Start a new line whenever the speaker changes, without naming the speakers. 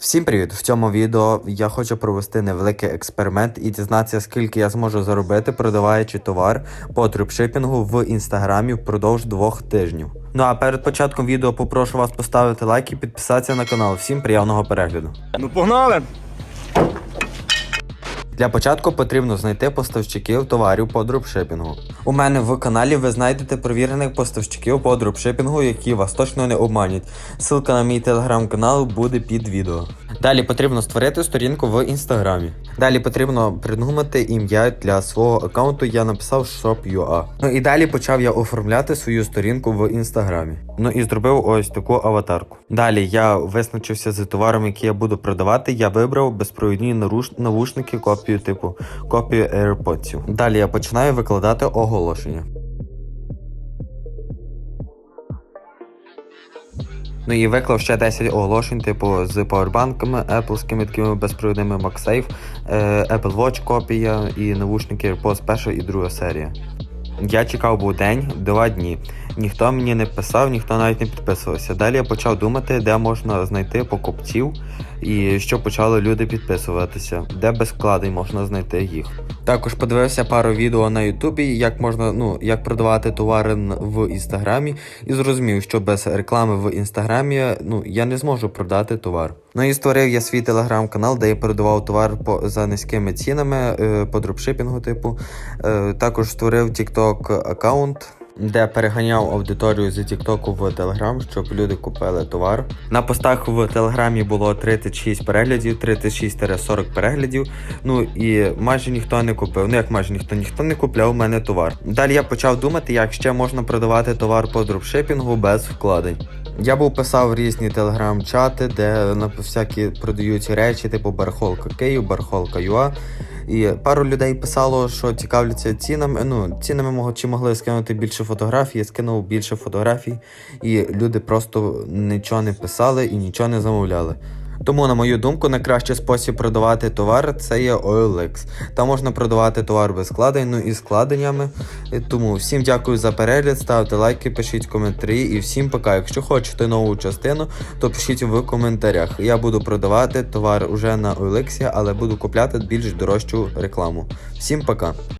Всім привіт! В цьому відео я хочу провести невеликий експеримент і дізнатися, скільки я зможу заробити, продаваючи товар по трипшипінгу в інстаграмі впродовж двох тижнів. Ну а перед початком відео попрошу вас поставити лайк і підписатися на канал. Всім приємного перегляду.
Ну погнали!
Для початку потрібно знайти поставщиків товарів по дропшипінгу. У мене в каналі ви знайдете провірених поставщиків по дропшипінгу, які вас точно не обманять. Ссылка на мій телеграм-канал буде під відео. Далі потрібно створити сторінку в інстаграмі. Далі потрібно придумати ім'я для свого аккаунту. Я написав shop.ua. Ну і далі почав я оформляти свою сторінку в інстаграмі. Ну і зробив ось таку аватарку. Далі я визначився з товаром, який я буду продавати. Я вибрав безпровідні навушники копію типу копію AirPods. Далі я починаю викладати оголошення. Ну і виклав ще 10 оголошень, типу з пауербанками, Apple такими безпровідними MagSafe, е, Apple Watch копія і навушники AirPods перша і друга серія. Я чекав був день, два дні. Ніхто мені не писав, ніхто навіть не підписувався. Далі я почав думати, де можна знайти покупців і що почали люди підписуватися, де без вкладень можна знайти їх. Також подивився пару відео на Ютубі, як можна, ну, як продавати товари в інстаграмі, і зрозумів, що без реклами в інстаграмі ну, я не зможу продати товар. Ну і створив я свій телеграм-канал, де я продавав товар по за низькими цінами е, по дропшипінгу, типу. Е, також створив TikTok аккаунт. Де переганяв аудиторію з Тіктоку в Телеграм, щоб люди купили товар. На постах в Телеграмі було 36 переглядів, 36-40 переглядів. Ну і майже ніхто не купив. Ну як майже ніхто, ніхто не купляв у мене товар. Далі я почав думати, як ще можна продавати товар по дропшипінгу без вкладень. Я був писав різні телеграм-чати, де на всякі продають речі, типу барахолка Київ, барахолка ЮА. І пару людей писало, що цікавляться цінами. Ну, цінами мого чи могли скинути більше фотографій, я скинув більше фотографій, і люди просто нічого не писали і нічого не замовляли. Тому, на мою думку, найкращий спосіб продавати товар це є OLX. Там можна продавати товар без складень, ну і складеннями. Тому всім дякую за перегляд, ставте лайки, пишіть коментарі і всім пока. Якщо хочете нову частину, то пишіть в коментарях. Я буду продавати товар уже на OLX, але буду купляти більш дорожчу рекламу. Всім пока.